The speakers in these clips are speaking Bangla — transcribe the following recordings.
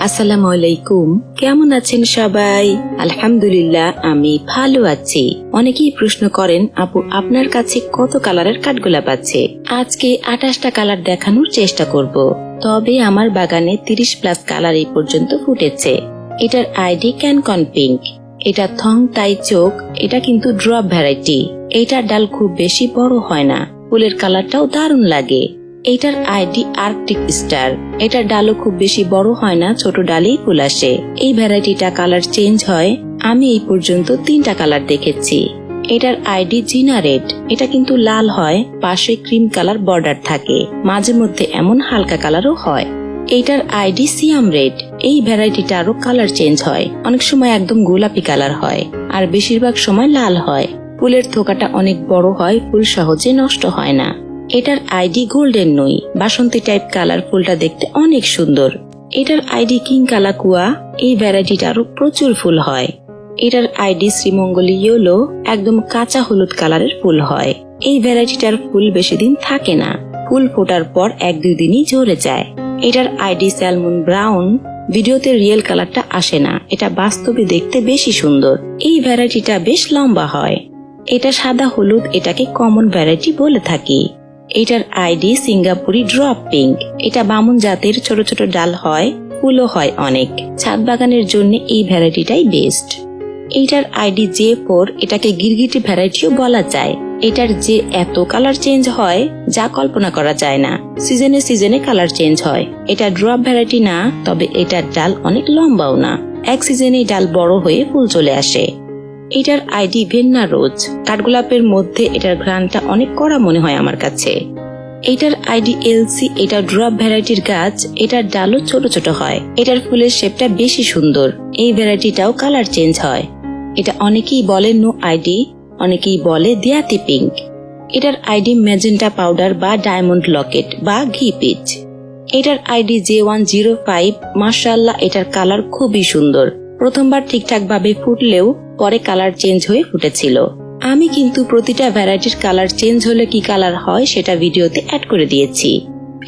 আসসালামু আলাইকুম। কেমন আছেন সবাই? আলহামদুলিল্লাহ, আমি ভালো আছি। অনেকেই প্রশ্ন করেন, আপু, আপনার কাছে কত কালারের কাঠগোলাপ আছে? আজকে আঠাশটা কালার দেখানোর চেষ্টা করব। তবে আমার বাগানে তিরিশ প্লাস কালার এই পর্যন্ত ফুটেছে। এটার আইডি ক্যানকন পিঙ্ক। এটা থং তাই চোখ, এটা কিন্তু ড্রপ ভ্যারাইটি। এটার ডাল খুব বেশি বড় হয় না। ফুলের কালারটাও দারুণ লাগে। এটার আইডি আর্কটিক স্টার। এটার ডালও খুব বেশি বড় হয় না, ছোট ডালেই ফুল আসে। এই ভ্যারাইটিটা কালার চেঞ্জ হয়। আমি এই পর্যন্ত তিনটা কালার দেখেছি। এটার আইডি জিনা রেড। এটা কিন্তু লাল হয়, পাশে ক্রিম কালার বর্ডার থাকে। মাঝে মধ্যে এমন হালকা কালারও হয়। এইটার আইডি সিয়াম রেড। এই ভ্যারাইটিটা আরও কালার চেঞ্জ হয়। অনেক সময় একদম গোলাপি কালার হয়, আর বেশিরভাগ সময় লাল হয়। ফুলের থোকাটা অনেক বড় হয়, ফুল সহজে নষ্ট হয় না। এটার আইডি গোল্ডেন নই। বাসন্তী টাইপ কালার ফুলটা দেখতে অনেক সুন্দর। এটার আইডি কিং কালাকুয়া এই ভ্যারাইটিটারও প্রচুর ফুল হয়। এটার আইডি শ্রীমঙ্গলী ইয়েলো, একদম কাঁচা হলুদ কালারের ফুল হয়। এই ভ্যারাইটিটার ফুল বেশি দিন থাকে না। ফুল ফোটার পর এক দুই দিনই ঝরে যায়। এটার আইডি স্যালমন ব্রাউন, ভিডিওতে রিয়েল কালারটা আসে না। এটা বাস্তবে দেখতে বেশি সুন্দর। এই ভ্যারাইটিটা বেশ লম্বা হয়। এটা সাদা হলুদ, এটাকে কমন ভ্যারাইটি বলে থাকি। এটার আইডি সিঙ্গাপুরি ড্রপ পিঙ্ক। এটা বামুন জাতের ছোট ছোট ডাল হয়, ফুলও হয় অনেক। ছাদ বাগানের জন্য এই ভ্যারাইটিটাই বেস্ট। এইটার আইডি জে ফোর, এটাকে গিরগিটি ভ্যারাইটিও বলা যায়। এটার যে এত কালার চেঞ্জ হয়, যা কল্পনা করা যায় না। সিজনে সিজনে কালার চেঞ্জ হয়। এটা ড্রপ ভ্যারাইটি না, তবে এটার ডাল অনেক লম্বাও না। এক সিজনেই ডাল বড় হয়ে ফুল চলে আসে। এটার আইডি ভেন্না রোজ। কাঠগোলাপের মধ্যে এটার ঘ্রাণটা অনেক কড়া মনে হয় আমার কাছে। এটার আইডি এলসি এটা ড্রপ ভ্যারাইটির গাছ, এটার ডালও ছোট ছোট হয়। এটার ফুলের শেপটা বেশি সুন্দর। এই ভ্যারাইটিটাও কালার চেঞ্জ হয়। এটা অনেকেই বলে নো আইডি, অনেকেই বলে দেয়াতি পিঙ্ক। এটার আইডি ম্যাজেন্টা পাউডার বা ডায়মন্ড লকেট বা ঘি পিচ। এটার ID J one zero five মার্শাল্লাহ এটার কালার খুবই সুন্দর। প্রথমবার ঠিকঠাক ভাবে ফুটলেও পরে কালার চেঞ্জ হয়ে ফুটেছিল। আমি কিন্তু প্রতিটা ভ্যারাইটির কালার চেঞ্জ হলে কি কালার হয় সেটা ভিডিওতে অ্যাড করে দিয়েছি।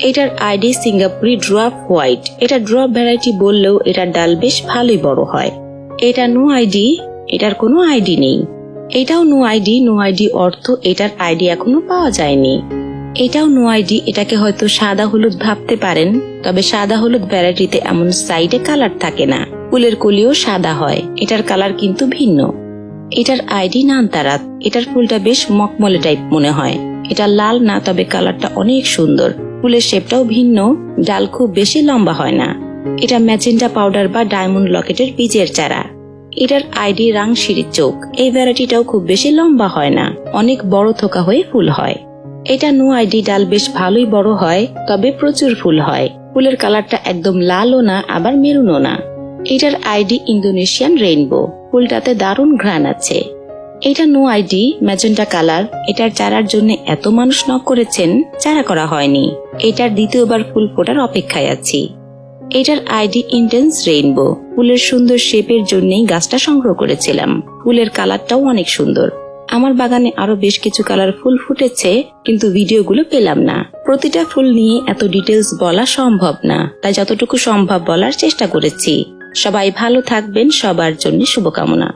এটার আইডি সিঙ্গাপুরি ড্রপ হোয়াইট। এটা ড্রপ ভ্যারাইটি বললেও এটার ডাল বেশ ভালোই বড় হয়। এটা নো আইডি এটার কোনো আইডি নেই। এটাও নো আইডি নো আইডি অর্থ এটার আইডি এখনও পাওয়া যায়নি। এটাও নো আইডি, এটাকে হয়তো সাদা হলুদ ভাবতে পারেন, তবে সাদা হলুদ ভ্যারাইটিতে এমন সাইডে কালার থাকে না। ফুলের কলিও সাদা হয়, এটার কালার কিন্তু ভিন্ন। এটার আইডি নানতারাত, এটার ফুলটা বেশ মকমলে টাইপ মনে হয়। এটা লাল না, তবে কালারটা অনেক সুন্দর। ফুলের শেপটাও ভিন্ন, ডাল খুব বেশি লম্বা হয় না। এটা ম্যাজেন্টা পাউডার বা ডায়মন্ড লকেটের বীজের চারা। এটার আইডি রাং সিঁড়ির চোখ, এই ভ্যারাইটিটাও খুব বেশি লম্বা হয় না, অনেক বড় থোকা হয়ে ফুল হয়। এটা নো আইডি ডাল বেশ ভালোই বড় হয়, তবে প্রচুর ফুল হয়। ফুলের কালারটা একদম লালও না, আবার মেরুনও না। এটার আইডি ইন্দোনেশিয়ান রেইনবো। ফুলটাতে দারুণ ঘ্রাণ আছে। এটা নো আইডি ম্যাজেন্টা কালার। এটার চারার জন্য এত মানুষ নক করেছেন, চারা করা হয়নি। এটার দ্বিতীয়বার ফুল ফোটার অপেক্ষায় আছি। এটার আইডি ইন্টেন্স রেইনবো। ফুলের সুন্দর শেপের জন্যই গাছটা সংগ্রহ করেছিলাম। ফুলের কালারটাও অনেক সুন্দর। আমার বাগানে আরও বেশ কিছু কালার ফুল ফুটেছে, কিন্তু ভিডিওগুলো পেলাম না। প্রতিটা ফুল নিয়ে এত ডিটেলস বলা সম্ভব না, তাই যতটুকু সম্ভব বলার চেষ্টা করেছি। সবাই ভালো থাকবেন, সবার জন্য শুভকামনা।